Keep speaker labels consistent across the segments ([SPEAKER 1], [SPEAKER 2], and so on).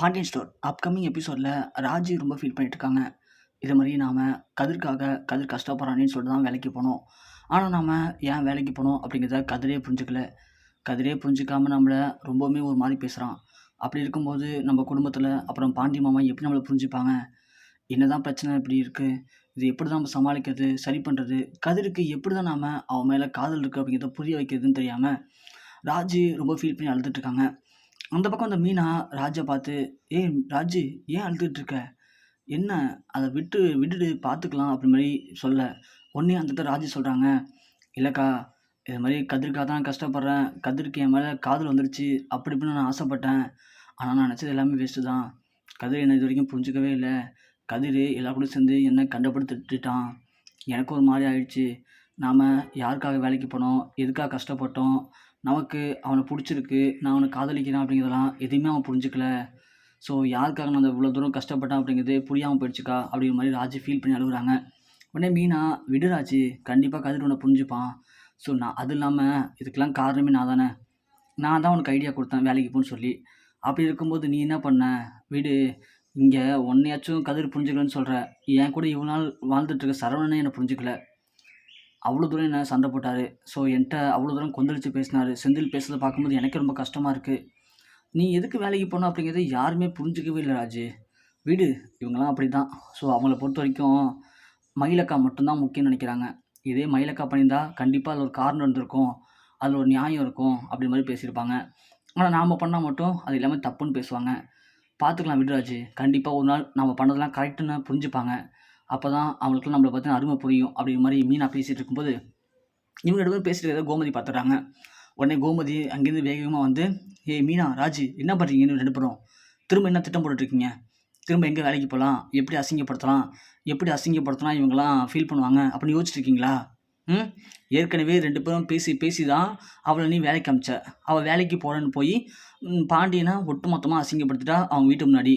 [SPEAKER 1] Pandian store upcoming எபிசோடில் ராஜி ரொம்ப feel பண்ணிகிட்ருக்காங்க இருக்காங்க இது மாதிரி நாம் கதிர்க்காக கதிர் கஷ்டப்படுறானேன்னு சொல்லிட்டு தான் வேலைக்கு போனோம். ஆனால் நாம் ஏன் வேலைக்கு போனோம் அப்படிங்கிறத கதிரே புரிஞ்சுக்கல. கதிரே புரிஞ்சிக்காமல் நம்மளை ரொம்பவுமே ஒரு மாதிரி பேசுகிறான் அப்படி இருக்கும்போது நம்ம குடும்பத்தில் அப்புறம் பாண்டி மாமா எப்படி நம்மளை புரிஞ்சுப்பாங்க? என்ன தான் பிரச்சனை இப்படி இருக்குது இது எப்படி தான் நம்ம சமாளிக்கிறது? சரி பண்ணுறது கதிருக்கு எப்படி தான் நாம் அவன் மேலே காதல் இருக்குது அப்படிங்கிறத புரிய வைக்கிறதுன்னு தெரியாமல் ராஜி ரொம்ப ஃபீல் பண்ணி அழுதுட்டுருக்காங்க அந்த பக்கம் அந்த மீனா ராஜை பார்த்து ஏய் ராஜி ஏன் அழுதுகிட்டு இருக்க என்ன அதை விட்டு விட்டுட்டு பார்த்துக்கலாம் அப்படி மாதிரி சொல்ல. உடனே அந்த இடத்துல ராஜு சொல்கிறாங்க இல்லைக்கா இது மாதிரி கதிர்க்காக தான் கஷ்டப்படுறேன். கதிருக்கு என் மேலே காதல் வந்துடுச்சு அப்படி இப்படின்னு நான் ஆசைப்பட்டேன். ஆனால் நான் நினச்சது எல்லாமே வேஸ்ட்டு தான். கதிர் என்னை இது வரைக்கும் புரிஞ்சிக்கவே இல்லை. கதிர் எல்லா கூட சேர்ந்து என்னை கண்டப்படுத்தி திட்டான் எனக்கு ஒரு மாதிரி ஆயிடுச்சு. நாம் யாருக்காக வேலைக்கு போனோம்? எதுக்காக கஷ்டப்பட்டோம்? நமக்கு அவனை பிடிச்சிருக்கு நான் அவனை காதலிக்கிறேன் அப்படிங்கிறதெல்லாம் எதையுமே அவன் புரிஞ்சுக்கல. ஸோ யாருக்காக நான் அந்த இவ்வளோ தூரம் கஷ்டப்பட்டேன் அப்படிங்கிறது புரியாமல் போயிடுச்சுக்கா அப்படிங்கிற மாதிரி ராஜி ஃபீல் பண்ணி அழுகுறாங்க. உடனே மீனா விடுராஜி கண்டிப்பாக கதிர் உன்னை புரிஞ்சுப்பான். ஸோ நான் அது இல்லாமல் இதுக்கெல்லாம் காரணமே நான் தானே. நான் தான் உனக்கு ஐடியா கொடுத்தேன் வேலைக்கு போன்னு சொல்லி. அப்படி இருக்கும்போது நீ என்ன பண்ண? வீடு இங்கே ஒன்னையாச்சும் கதிர் புரிஞ்சுக்கலன்னு சொல்கிற என் கூட இவ்வளோ நாள் வாழ்ந்துட்டுருக்க சரவணனே என்னை புரிஞ்சுக்கல. அவ்வளோ தூரம் என்ன சண்டை போட்டார். ஸோ என்கிட்ட அவ்வளோ தூரம் கொந்தளித்து பேசினார். செந்தில் பேசுறதை பார்க்கும்போது எனக்கு ரொம்ப கஷ்டமாக இருக்குது நீ எதுக்கு வேலைக்கு போனோம் அப்படிங்கிறது யாருமே புரிஞ்சுக்கவே இல்லை ராஜு. வீடு இவங்கெல்லாம் அப்படி தான் ஸோ அவங்கள பொறுத்த வரைக்கும் மயிலக்கா மட்டும்தான் முக்கியம்னு நினைக்கிறாங்க. இதே மயிலக்கா பண்ணியிருந்தால் கண்டிப்பாக அதில் ஒரு காரணம் இருந்திருக்கும். அதில் ஒரு நியாயம் இருக்கும் அப்படி மாதிரி பேசியிருப்பாங்க. ஆனால் நாம் பண்ணால் மட்டும் அது எல்லாமே தப்புன்னு பேசுவாங்க. பார்த்துக்கலாம் விடுராஜு கண்டிப்பாக ஒரு நாள் நம்ம பண்ணதெல்லாம் கரெக்டுன்னு புரிஞ்சுப்பாங்க. அப்போ தான் அவங்களுக்கு நம்மளை பற்றின அருமை புரியும் அப்படிங்கிற மாதிரி மீனா பேசிகிட்டு இருக்கும்போது இவங்க ரெண்டு பேரும் பேசிட்டு இருக்கிறத கோமதி பார்த்துட்றாங்க. உடனே கோமதி அங்கேருந்து வேகமாக வந்து ஏய் மீனா ராஜி என்ன பண்ணுறீங்கன்னு ரெண்டு பேரும். திரும்ப என்ன திட்டம் போட்டுட்ருக்கீங்க திரும்ப எங்கே வேலைக்கு போகலாம் எப்படி அசிங்கப்படுத்தலாம்? எப்படி அசிங்கப்படுத்தலாம் இவங்கெல்லாம் ஃபீல் பண்ணுவாங்க? அப்படின்னு யோசிச்சுருக்கீங்களா ம்? ஏற்கனவே ரெண்டு பேரும் பேசி பேசி தான் அவளை நீ வேலைக்கு அமிச்ச. அவள் வேலைக்கு போகிறேன்னு போய் பாண்டியனை ஒட்டு மொத்தமாக அசிங்கப்படுத்திட்டா அவங்க வீட்டு முன்னாடி.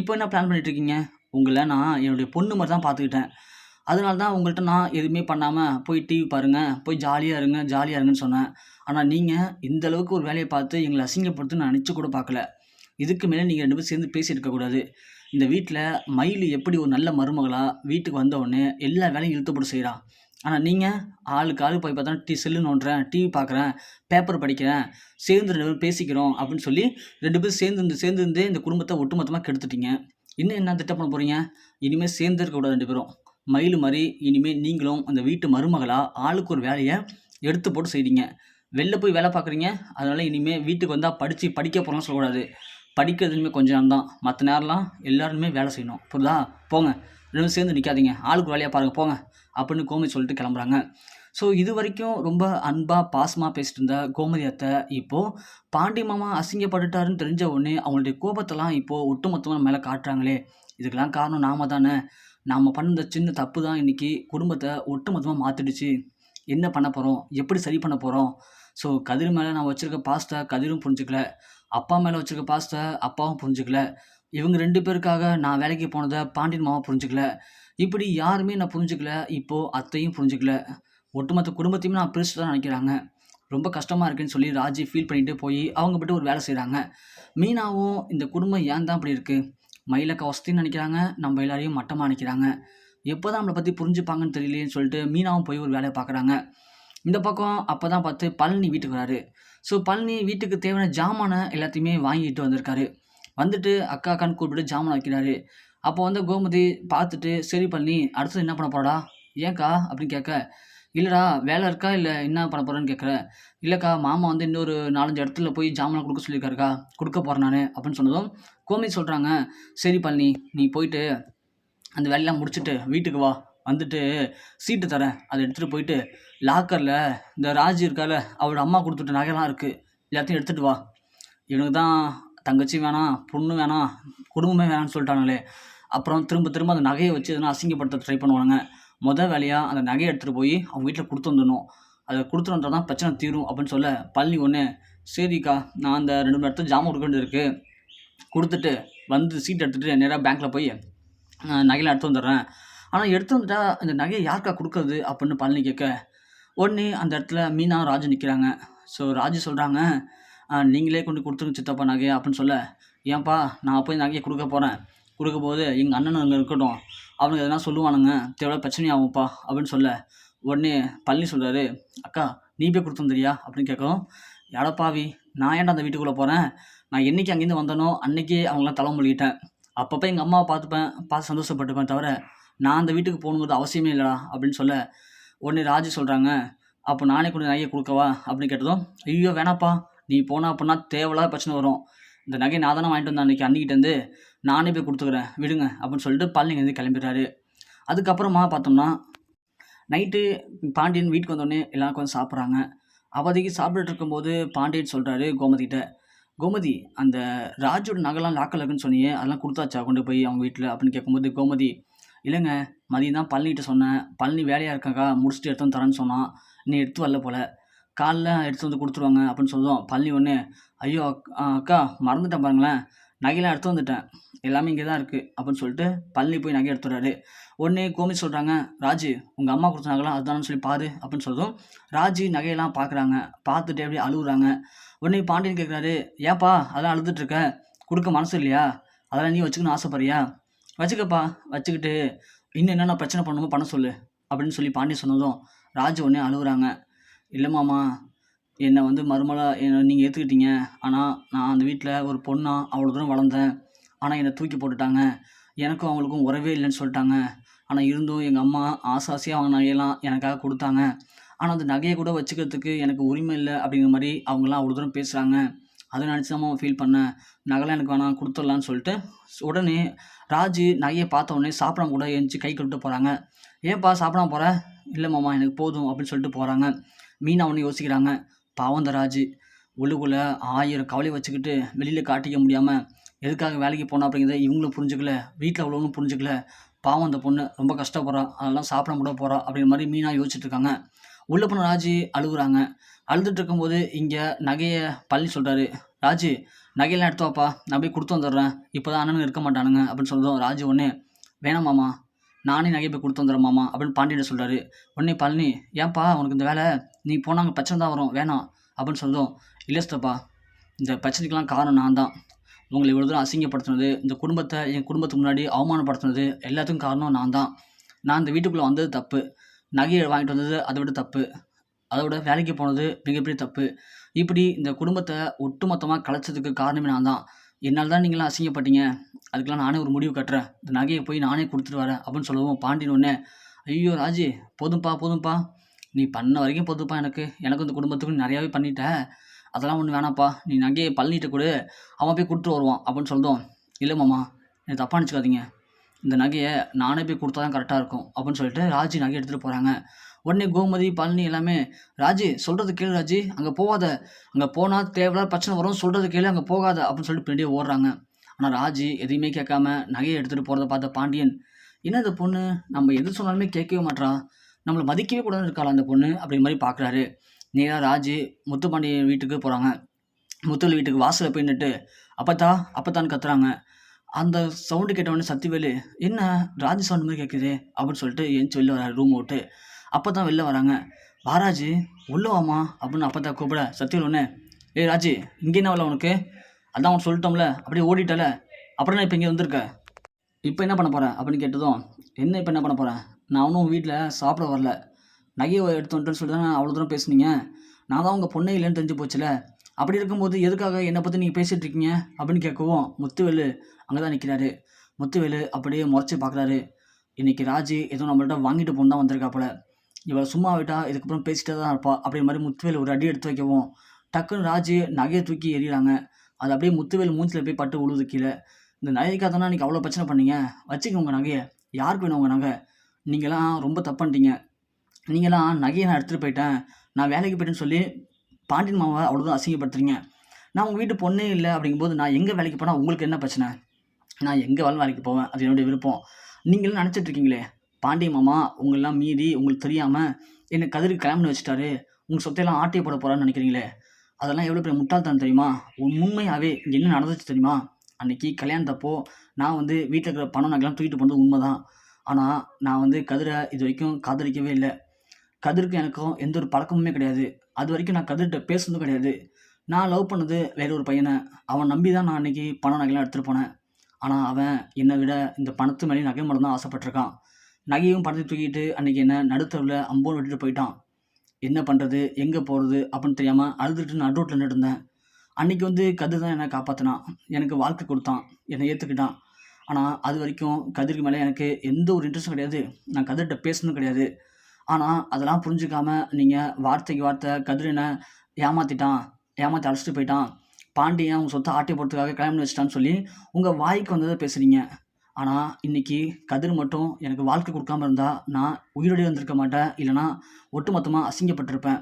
[SPEAKER 1] இப்போ என்ன பிளான் பண்ணிட்டு இருக்கீங்க? உங்களை நான் என்னுடைய பொண்ணு மாதிரி தான் பார்த்துக்கிட்டேன். அதனால தான் உங்கள்கிட்ட நான் எதுவுமே பண்ணாமல் போய் டிவி பாருங்கள் போய் ஜாலியாக இருங்க ஜாலியாக இருங்கன்னு சொன்னேன். ஆனால் நீங்கள் இந்த அளவுக்கு ஒரு வேலையை பார்த்து எங்களை அசிங்கப்படுத்து நான் நினச்சி கூட பார்க்கல. இதுக்கு மேலே நீங்கள் ரெண்டு பேரும் சேர்ந்து பேசியிருக்கக்கூடாது இருக்கக்கூடாது இந்த வீட்டில் மயில் எப்படி ஒரு நல்ல மருமகளாக வீட்டுக்கு வந்த உடனே எல்லா வேலையும் இழுத்து போட்டு ஆனால் நீங்கள் ஆளுக்கு ஆள் போய் பார்த்தா டி செல்லு நோண்டுறேன் டிவி பார்க்குறேன் பேப்பர் படிக்கிறேன் சேர்ந்து ரெண்டு பேரும் பேசிக்கிறோம் அப்படின்னு சொல்லி ரெண்டு பேரும் சேர்ந்து இருந்து சேர்ந்து இருந்தே இந்த குடும்பத்தை ஒட்டுமொத்தமாக கெடுத்துட்டீங்க. இன்னும் என்ன திட்டம் பண்ண போகிறீங்க இனிமேல் சேர்ந்து இருக்கக்கூடாது ரெண்டு பேரும். மயில் மாதிரி இனிமேல் நீங்களும் அந்த வீட்டு மருமகளாக ஆளுக்கு ஒரு வேலையை எடுத்து போட்டு செய்கிறீங்க வெளில போய் வேலை பார்க்குறீங்க. அதனால் இனிமேல் வீட்டுக்கு வந்தால் படித்து படிக்க போகிறோம்னு சொல்லக்கூடாது. படிக்கிறது இனிமேல் கொஞ்சம் நேரம் தான். மற்ற நேரம்லாம் எல்லாருமே வேலை செய்யணும். புரியுதா? போங்க. ரெண்டு சேர்ந்து நிற்காதீங்க ஆளுக்கு ஒரு வேலையாக பாருங்கள் போங்க. அப்படின்னு கோமி சொல்லிட்டு கிளம்புறாங்க. ஸோ இது வரைக்கும் ரொம்ப அன்பாக பாசமாக பேசிட்டு இருந்த கோமதி அத்தை இப்போது பாண்டி மாமா அசிங்கப்பட்டுட்டாருன்னு தெரிஞ்ச உடனே அவங்களுடைய கோபத்தெல்லாம் இப்போது ஒட்டுமொத்தமாக மேலே காட்டுறாங்களே. இதுக்கெல்லாம் காரணம் நாம தானே. நாம் பண்ண இந்த சின்ன தப்பு தான் இன்றைக்கி குடும்பத்தை ஒட்டுமொத்தமாக மாற்றிடுச்சு என்ன பண்ண போகிறோம் எப்படி சரி பண்ண போகிறோம் ஸோ கதிர் மேலே நான் வச்சுருக்க பாஸ்ட்டை கதிரும் புரிஞ்சுக்கல. அப்பா மேலே வச்சுருக்க பாஸ்ட்டை அப்பாவும் புரிஞ்சுக்கல. இவங்க ரெண்டு பேருக்காக நான் வேலைக்கு போனதை பாண்டியன் மாமா புரிஞ்சுக்கல. இப்படி யாருமே நான் புரிஞ்சுக்கல. இப்போது அத்தையும் புரிஞ்சுக்கல. ஒட்டுமொத்த குடும்பத்தையும் நான் பிரிச்சு தான் நினைக்கிறாங்க. ரொம்ப கஷ்டமாக இருக்குன்னு சொல்லி ராஜி ஃபீல் பண்ணிட்டு போய் அவங்க மட்டும் ஒரு வேலை செய்கிறாங்க மீனாவும் இந்த குடும்பம் ஏன் தான் அப்படி இருக்குது மயிலக்க வசதின்னு நினைக்கிறாங்க நம்ம எல்லாரையும் மட்டமாக நினைக்கிறாங்க. எப்போ தான் நம்மளை பற்றி புரிஞ்சுப்பாங்கன்னு தெரியலையேன்னு சொல்லிட்டு மீனாவும் போய் ஒரு வேலையை பார்க்குறாங்க. இந்த பக்கம் அப்போ தான் பார்த்து பழனி வீட்டுக்கு வராரு. ஸோ பழனி வீட்டுக்கு தேவையான ஜாமானை எல்லாத்தையுமே வாங்கிட்டு வந்திருக்காரு. வந்துட்டு அக்கா அக்கான்னு கூப்பிட்டு ஜாமான் வைக்கிறாரு. அப்போ வந்து கோமதி பார்த்துட்டு சரி பழனி அடுத்தது என்ன பண்ண போகிறா ஏன்க்கா? அப்படின்னு கேட்க இல்லைடா வேலை இருக்கா இல்லை என்ன பண்ண போகிறேன்னு கேட்குறேன் இல்லைக்கா மாமா வந்து இன்னொரு நாலஞ்சு இடத்துல போய் ஜாமான் கொடுக்க சொல்லியிருக்காருக்கா? கொடுக்க போகிறேன் நான் அப்படின்னு சொன்னதும் கோமி சொல்கிறாங்க சரி பழனி நீ போயிட்டு அந்த வேலையெல்லாம் முடிச்சுட்டு வீட்டுக்கு வா. வந்துட்டு சீட்டு தரேன். அதை எடுத்துகிட்டு போயிட்டு லாக்கரில் இந்த ராஜி இருக்கால அவரோட அம்மா கொடுத்துட்ட நகைலாம் இருக்குது எல்லாத்தையும் எடுத்துகிட்டு வா. இவனுக்கு தான் தங்கச்சி வேணாம் பொண்ணு வேணாம் குடும்பமே வேணாம்னு சொல்லிட்டாங்களே அப்புறம் திரும்ப திரும்ப அந்த நகையை வச்சு எதனா அசிங்கப்படுத்த ட்ரை பண்ணுவாங்க மொதல் வேலையாக அந்த நகையை எடுத்துகிட்டு போய் அவங்க வீட்டில் கொடுத்து வந்துடணும். அதை கொடுத்துட்டு வந்தால் தான் பிரச்சனை தீரும் அப்படின்னு சொல்ல பழனி ஒன்று சரிக்கா நான் அந்த ரெண்டு மணி நேரத்தில் ஜாமான் கொடுக்க வேண்டியிருக்கு கொடுத்துட்டு வந்து சீட் எடுத்துகிட்டு நேராக பேங்க்கில் போய் நகையில் நகையெல்லாம் எடுத்து வந்துடுறேன். ஆனால் எடுத்து வந்துட்டா இந்த நகையை யாருக்கா கொடுக்குறது? அப்படின்னு பழனி கேட்க உடனே அந்த இடத்துல மீனா ராஜு நிற்கிறாங்க ஸோ ராஜு சொல்கிறாங்க நீங்களே கொண்டு கொடுத்துருங்க சித்தப்பா நகை அப்படின்னு சொல்ல ஏன்பா நான் போய் நகையை கொடுக்க போகிறேன் கொடுக்கும்போது எங்கள் அண்ணன் அங்கே இருக்கட்டும். அவனுக்கு எதனா சொல்லுவானுங்க தேவையான பிரச்சனையாகும்ப்பா அப்படின்னு சொல்ல. உடனே பள்ளி சொல்கிறாரு அக்கா நீ போய் கொடுத்துருந்தியா அப்படின்னு கேட்கும் எடப்பாவி நான் ஏன்டா அந்த வீட்டுக்குள்ளே போகிறேன் நான் என்னைக்கு அங்கேருந்து வந்தனோ அன்றைக்கி அவங்களாம் தலை மொழிகிட்டேன். அப்பப்போ எங்கள் அம்மாவை பார்த்துப்பேன் பார்த்து சந்தோஷப்பட்டுப்பேன் தவிர நான் அந்த வீட்டுக்கு போகணுங்கிறது அவசியமே இல்லைடா அப்படின்னு சொல்ல. உடனே ராஜு சொல்கிறாங்க அப்போ நானே கொண்டு நகையை கொடுக்கவா? அப்படின்னு கேட்டதும் ஐயோ வேணாப்பா நீ போனால் அப்படின்னா தேவையில்லாத பிரச்சனை வரும். இந்த நகையை நான் தானே வாங்கிட்டு வந்தேன் அன்றைக்கி அன்னிக்கிட்டேருந்து நானே போய் கொடுத்துக்குறேன். விடுங்க அப்படின்னு சொல்லிட்டு பழனி வந்து கிளம்பிடுறாரு. அதுக்கப்புறமா பார்த்தோம்னா நைட்டு பாண்டியன் வீட்டுக்கு வந்தோடனே எல்லாரும் கொஞ்சம் சாப்பிட்றாங்க. அவதிக்கு சாப்பிட்டுட்டு இருக்கும்போது பாண்டியன் சொல்கிறாரு கோமதிகிட்ட கோமதி அந்த ராஜோட நகைலாம் லாக்கல் இருக்குன்னு சொன்னியே அதெல்லாம் கொடுத்தாச்சா? கொண்டு போய் அவங்க வீட்டில்? அப்படின்னு கேட்கும்போது கோமதி இல்லைங்க மதியம் தான் பழனிகிட்ட சொன்னேன். பழனி வேலையாக இருக்காக்கா? முடிச்சுட்டு எடுத்து வந்து தரேன்னு சொன்னான். நீ எடுத்து வரல போல. காலைல எடுத்து வந்து கொடுத்துருவாங்க அப்படின்னு சொல்லுவோம் பழனி ஒன்று ஐயோ அக்கா மறந்துட்டேன் பாருங்களேன். நகையெல்லாம் எடுத்து வந்துட்டேன். எல்லாமே இங்கே தான் இருக்குது அப்படின்னு சொல்லிட்டு பழனி போய் நகை எடுத்து உடனே கோமி சொல்கிறாங்க ராஜு உங்கள் அம்மா கொடுத்த நகைலாம் அதுதானு சொல்லி பாரு அப்படின்னு சொல்றதும் ராஜி நகையெல்லாம் பார்க்குறாங்க பார்த்துட்டு அப்படியே அழுகுறாங்க. உடனே பாண்டியன் கேட்குறாரு ஏப்பா அதெல்லாம் அழுதுட்டுருக்க கொடுக்க மனசு இல்லையா? அதெல்லாம் நீ வச்சுக்கணும்னு ஆசைப்படுறியா? வச்சுக்கப்பா வச்சுக்கிட்டு இன்னும் என்னென்ன பிரச்சனை பண்ணணுமோ பண்ண சொல்லு அப்படின்னு சொல்லி பாண்டியன் சொன்னதும் ராஜு உடனே அழுகுறாங்க. இல்லை மாமா என்னை வந்து மருமலாக என்னை நீங்கள் ஏற்றுக்கிட்டீங்க ஆனால் நான் அந்த வீட்டில் ஒரு பொண்ணாக அவ்வளோ தூரம் வளர்ந்தேன். ஆனால் என்னை தூக்கி போட்டுட்டாங்க. எனக்கும் அவங்களுக்கும் உறவே இல்லைன்னு சொல்லிட்டாங்க. ஆனால் இருந்தும் எங்கள் அம்மா ஆசை ஆசையாக அவங்க நகையெல்லாம் எனக்காக கொடுத்தாங்க. ஆனால் அந்த நகையை கூட வச்சுக்கிறதுக்கு எனக்கு உரிமை இல்லை அப்படிங்கிற மாதிரி அவங்களாம் அவ்வளோ தூரம் பேசுகிறாங்க அதை நினச்சி ஃபீல் பண்ணேன். நகைலாம் எனக்கு வேணாம் கொடுத்துடலான்னு சொல்லிட்டு உடனே ராஜு நகையை பார்த்த உடனே சாப்பிடாம கூட எழுந்துச்சி கை கழுவிட்டு போகிறாங்க ஏன்ப்பா சாப்பிடாம போகிற இல்லை மாமா எனக்கு போதும் அப்படின்னு சொல்லிட்டு போகிறாங்க மீனா ஒன்று யோசிக்கிறாங்க. பாவம் இந்த ராஜு உள்ளுக்குள்ளே ஆயிரம் கவலை வச்சுக்கிட்டு வெளியில் காட்டிக்க முடியாமல் எதுக்காக வேலைக்கு போனோம் அப்படிங்கிறத இவங்களும் புரிஞ்சுக்கல வீட்டில் அவ்வளோன்னு புரிஞ்சுக்கல. பாவம் அந்த பொண்ணு ரொம்ப கஷ்டப்படுறா அதெல்லாம் சாப்பிட கூட போகிறா அப்படிங்கிற மாதிரி மீனாக யோசிச்சுட்டு இருக்காங்க. உள்ள போன ராஜி அழுகுறாங்க. அழுதுட்டு இருக்கும்போது இங்கே நகையை பள்ளி சொல்கிறாரு ராஜு நகையெல்லாம் எடுத்து வாப்பா நான் போய் கொடுத்து வந்துடுறேன். இப்போ தான் அண்ணனுங்க இருக்க மாட்டானுங்க அப்படின்னு சொல்கிறோம் ராஜு ஒன்று வேணாம் மாமா நானே நகை போய் கொடுத்து வந்துடுறேன் மாமா அப்படின்னு பாண்டியன் சொல்கிறாரு உடனே பழனி ஏன்பா உனக்கு இந்த வேலை நீ போனாங்க பிரச்சனை தான் வரும். வேணாம். அப்படின்னு சொல்கிறதும் இல்லை சித்தப்பா இந்த பிரச்சனைக்கெலாம் காரணம் நான் தான். உங்களை இவ்வளோ தூரம் அசிங்கப்படுத்துனது இந்த குடும்பத்தை என் குடும்பத்துக்கு முன்னாடி அவமானப்படுத்துனது எல்லாத்துக்கும் காரணம் நான் தான். நான் இந்த வீட்டுக்குள்ளே வந்தது தப்பு. நகையை வாங்கிட்டு வந்தது அதை விட தப்பு. அதோட வேலைக்கு போனது மிகப்பெரிய தப்பு. இப்படி இந்த குடும்பத்தை ஒட்டுமொத்தமாக கலைச்சதுக்கு காரணமே நான் தான். என்னால் தான் நீங்களாம் அசிங்கப்பட்டீங்க. அதுக்கெல்லாம் நானே ஒரு முடிவு கட்டுறேன். இந்த நகையை போய் நானே கொடுத்துட்டு வரேன் அப்படின்னு சொல்லவும். பாண்டியன் ஒன்று ஐயோ ராஜி போதும்ப்பா போதும்ப்பா நீ பண்ண வரைக்கும் போதும்ப்பா எனக்கு. எனக்கும் இந்த குடும்பத்துக்கும் நிறையாவே பண்ணிட்ட. அதெல்லாம் ஒன்று வேணாம்ப்பா. நீ நகையை பழனிட்டு கொடு. அவன் போய் கொடுத்துட்டு வருவான் அப்படின்னு சொல்லிட்டோம் இல்லை மாமா நீ தப்பாக நினச்சிக்காதீங்க. இந்த நகையை நானே போய் கொடுத்தா தான் கரெக்டாக இருக்கும் அப்படின்னு சொல்லிட்டு ராஜி நகை எடுத்துகிட்டு போகிறாங்க உடனே கோமதி பழனி எல்லாமே ராஜி சொல்கிறது கேளு ராஜி. அங்கே போகாத. அங்கே போனால் தேவையில்லாத பிரச்சனை வரும். சொல்கிறது கேளு அங்கே போகாத அப்படின்னு சொல்லிட்டு பின்னாடியே ஓடுறாங்க. ஆனால் ராஜி எதையுமே கேட்காம நகையை எடுத்துகிட்டு போகிறத பார்த்த பாண்டியன் என்ன இந்த பொண்ணு? நம்ம எது சொன்னாலுமே கேட்கவே மாட்டான் நம்மளை மதிக்கவே கூடாதுன்னு இருக்காள் அந்த பொண்ணு? அப்படிங்கிற மாதிரி பார்க்குறாரு நேராக ராஜி முத்துப்பாண்டியன் வீட்டுக்கு போகிறாங்க முத்துவல் வீட்டுக்கு வாசலில் போய் நின்று அப்பத்தா அப்பத்தான்னு கத்துறாங்க. அந்த சவுண்டு கேட்டவொடனே சத்திவேலு என்ன ராஜி சவுண்ட் மாதிரி கேட்குது அப்படின்னு சொல்லிட்டு எழுந்து வெளில வராரு ரூம் விட்டு. அப்போ தான் வெளில வராங்க. வாராஜி உள்ளே வாமா அப்படின்னு தான் கூப்பிட சத்திவேல் ஒன்று ஏய் ராஜி இங்கே என்ன வரல உனக்கு? அதான் அவன் சொல்லிட்டோம்ல அப்படியே ஓடிட்டல. அப்புறம் நான் இப்போ இங்கே வந்திருக்க? இப்போ என்ன பண்ண போகிறேன் அப்படின்னு கேட்டதும் என்ன இப்போ என்ன பண்ண போகிறேன் நான் ஒன்றும் வீட்டில் சாப்பிட வரல. நகையை எடுத்து வந்துட்டேன்னு சொல்லிட்டு தான் அவ்வளோ தூரம் பேசுனீங்க? நான் தான் உங்கள் பொண்ணே இல்லைன்னு தெரிஞ்சு போச்சுல. அப்படி இருக்கும்போது எதுக்காக என்னை பற்றி நீங்கள் பேசிகிட்டு இருக்கீங்க? அப்படின்னு கேட்கவும் முத்துவேலு அங்கே தான் நிற்கிறாரு முத்துவேலு அப்படியே முறைச்சி பார்க்குறாரு இன்றைக்கி ராஜி ஏதோ நம்மள்ட்ட வாங்கிட்டு போகணும் தான் வந்திருக்காப்புல. இவளை சும்மா விட்டா இதுக்கப்புறம் பேசிட்டே தான் இருப்பா. அப்படிங்கிற மாதிரி முத்துவேலு ஒரு அடி எடுத்து வைக்கவும் டக்குன்னு ராஜி நகையை தூக்கி எறிகிறாங்க. அது அப்படியே முத்துவேல் மூஞ்சில் போய் பட்டு உழுது கீழே. இந்த நகைக்காக தானே அன்றைக்கி அவ்வளோ பிரச்சனை பண்ணீங்க? வச்சுக்க உங்கள் நகையை. யாருக்கு வேணும் உங்கள் நகை? நீங்களாம் ரொம்ப தப்பு பண்ணிட்டீங்க. நீங்களாம் நகையை நான் எடுத்துகிட்டு போயிட்டேன். நான் வேலைக்கு போயிட்டேன்னு சொல்லி பாண்டியன் மாவை அவ்வளோதான் அசிங்கப்படுத்துறீங்க. நான் உங்கள் வீட்டு பொண்ணே இல்லை அப்படிங்கும்போது நான் எங்கே வேலைக்கு போனால் உங்களுக்கு என்ன பிரச்சனை? நான் எங்கே வேலை வேலைக்கு போவேன் அது என்னுடைய விருப்பம். நீங்களும் நினச்சிட்டு இருக்கீங்களே? பாண்டிய மாமா உங்களெல்லாம் மீறி உங்களுக்கு தெரியாமல் என்னை கதிருக்கு கிளம்பி வச்சுட்டாரு. உங்கள் சொத்தையெல்லாம் ஆட்டிய போட போகிறான்னு நினைக்கிறீங்களே? அதெல்லாம் எவ்வளோ பெரிய முட்டாள்தான் தெரியுமா? உன் உண்மையாகவே இங்கே என்ன நடந்துச்சு தெரியுமா? அன்னைக்கு கல்யாணத்தப்போ நான் வந்து வீட்டில் இருக்கிற பணம் நகைலாம் தூக்கிட்டு போனது உண்மை தான் ஆனால் நான் வந்து கதிரை இது வரைக்கும் காதலிக்கவே இல்லை. கதிருக்கு எனக்கும் எந்த ஒரு பழக்கமுமே கிடையாது. அது வரைக்கும் நான் கதிர்கிட்ட பேசுனதும் கிடையாது. நான் லவ் பண்ணது வேற ஒரு பையனை. அவன் நம்பி தான் நான் அன்னைக்கு பணம் நகைலாம் எடுத்துகிட்டு போனேன். ஆனால் அவன் என்னை விட இந்த பணத்து மேலேயும் நகை மட்டும் தான் ஆசைப்பட்டிருக்கான். நகையும் பணத்தை தூக்கிட்டு அன்னைக்கு என்ன நடுத்தருவில் அம்போன்னு விட்டுட்டு போயிட்டான். என்ன பண்ணுறது எங்கே போகிறது அப்படின்னு தெரியாமல் அழுதுட்டு நான் ரோட்டில் இருந்தேன். அன்றைக்கி அன்னைக்கு வந்து கதிர் தான் என்னை காப்பாற்றினான் எனக்கு வாழ்க்கை கொடுத்தான். என்னை ஏற்றுக்கிட்டான் ஆனால் அது வரைக்கும் கதிருக்கு மேலே எனக்கு எந்த ஒரு இன்ட்ரெஸ்ட்டும் கிடையாது. நான் கதிர்கிட்ட பேசணும் கிடையாது. ஆனால் அதெல்லாம் புரிஞ்சுக்காமல் நீங்கள் வார்த்தைக்கு வார்த்தை கதிர் என்ன ஏமாற்றிட்டான் ஏமாற்றி அழைச்சிட்டு போயிட்டான். பாண்டியன் உங்கள் சொத்தை ஆட்டி போகிறதுக்காக கிளம்பி வச்சிட்டான்னு சொல்லி உங்கள் வாய்க்கு வந்ததை பேசுகிறீங்க ஆனால் இன்னைக்கு கதிர் மட்டும் எனக்கு வாழ்க்கை கொடுக்காம இருந்தால் நான் உயிரோடு வந்திருக்க மாட்டேன். இல்லைனா ஒட்டுமொத்தமாக அசிங்கப்பட்டிருப்பேன்.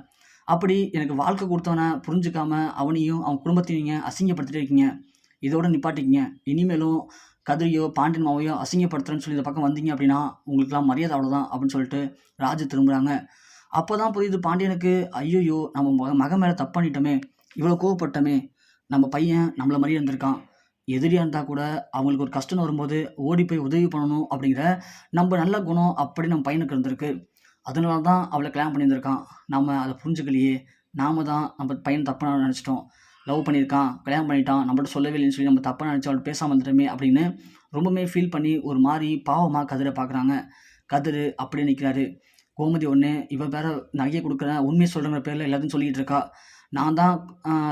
[SPEAKER 1] அப்படி எனக்கு வாழ்க்கை கொடுத்தவனை புரிஞ்சுக்காம அவனையும் அவன் குடும்பத்தையும் நீங்கள் அசிங்கப்படுத்திட்டே இருக்கீங்க. இதோட நிப்பாட்டிக்கிங்க. இனிமேலும் கதிரியோ பாண்டியன் மாவையோ அசிங்கப்படுத்துறேன்னு சொல்லி இந்த பக்கம் வந்தீங்க அப்படின்னா உங்களுக்குலாம் மரியாதை அவ்வளோதான் அப்படின்னு சொல்லிட்டு ராஜு திரும்புகிறாங்க அப்போ தான் புரியுது பாண்டியனுக்கு ஐயோயோ நம்ம மக மகன் மேலே தப்பு பண்ணிட்டோமே இவ்வளோ கோவப்பட்டோமே நம்ம பையன் நம்மளை மாதிரியே இருந்திருக்கான். எதிரியாக இருந்தால் கூட அவங்களுக்கு ஒரு கஷ்டம் வரும்போது ஓடி போய் உதவி பண்ணணும் அப்படிங்கிற நம்ம நல்ல குணம் அப்படி நம்ம பையனுக்கு இருந்திருக்கு. அதனால தான் அவளை கல்யாணம் பண்ணியிருந்திருக்கான். நம்ம அதை புரிஞ்சுக்கலையே. நாம தான் நம்ம பையன் தப்பாக நினச்சிட்டோம். லவ் பண்ணியிருக்கான். கல்யாணம் பண்ணிட்டான். நம்மள்ட்ட சொல்லவே இல்லைன்னு சொல்லி நம்ம தப்பாக நினச்சி அவள் பேசாமல் வந்துட்டோமே அப்படின்னு ரொம்பவுமே ஃபீல் பண்ணி ஒரு மாதிரி பாவமாக கதிரை பார்க்குறாங்க. கதிர் அப்படியே நிற்கிறாரு கோமதி ஒன்று இவ வேற நகையை கொடுக்குறேன். உண்மையை சொல்கிறங்கிற பேரில் எல்லாத்தையும் சொல்லிக்கிட்டு இருக்கா. நான் தான்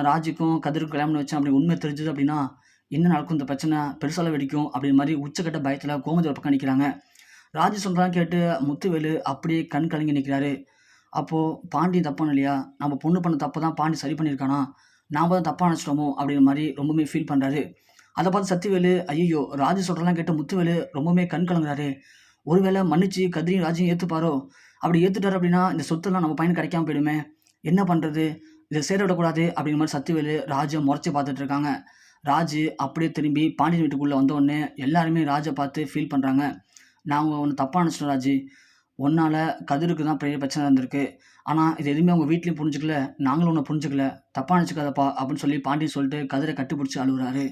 [SPEAKER 1] ராஜுக்கும் கதிருக்கும் கல்யாணம் வச்சேன். அப்படி உண்மை தெரிஞ்சது அப்படின்னா என்ன நடக்கும் இந்த பிரச்சனை? பெருசால வெடிக்கும். அப்படின்ற மாதிரி உச்சக்கட்ட பயத்தில் கோமதி ஒரு பக்கம் நிற்கிறாங்க ராஜு சொல்கிறான் கேட்டு முத்துவேலு அப்படியே கண் கலங்கி நிற்கிறாரு அப்போது பாண்டி தப்பான இல்லையா? நம்ம பொண்ணு பண்ண தப்பு தான் பாண்டி சரி பண்ணியிருக்கானா? நாம் தான் தப்பாக நினச்சிட்டோமோ? அப்படிங்கிற மாதிரி ரொம்பவுமே ஃபீல் பண்ணுறாரு அதை பார்த்து சத்திவேலு ஐயோ ராஜு சொல்கிறலாம் கேட்டு முத்துவேலு ரொம்பவுமே கண் கலங்குறாரு. ஒருவேளை மன்னிச்சு கதிரியும் ராஜையும் ஏற்றுப்பாரோ அப்படி ஏற்றுட்டாரு அப்படின்னா இந்த சொத்தெல்லாம் நம்ம பையன் கிடைக்காம போயிடுமே. என்ன பண்ணுறது இதை சேர விடக்கூடாது அப்படிங்கிற மாதிரி சத்திவேலு ராஜை முறைச்சி பார்த்துட்டு இருக்காங்க. ராஜு அப்படியே திரும்பி பாண்டியன் வீட்டுக்குள்ளே வந்தோடனே எல்லாருமே ராஜை பார்த்து ஃபீல் பண்ணுறாங்க நாங்கள் ஒன்று தப்பாக நினச்சிட்டோம் ராஜி. உன்னால் கதிருக்கு தான் பெரிய பிரச்சனை இருந்திருக்கு. ஆனால் இது எதுவுமே அவங்க வீட்லேயும் புரிஞ்சுக்கல. நாங்களும் ஒன்று புரிஞ்சுக்கல. தப்பாக நினச்சிக்காதப்பா அப்படின்னு சொல்லி பாண்டியன் சொல்லிட்டு கதிரை கட்டுப்பிடிச்சி அழுகுறாரு.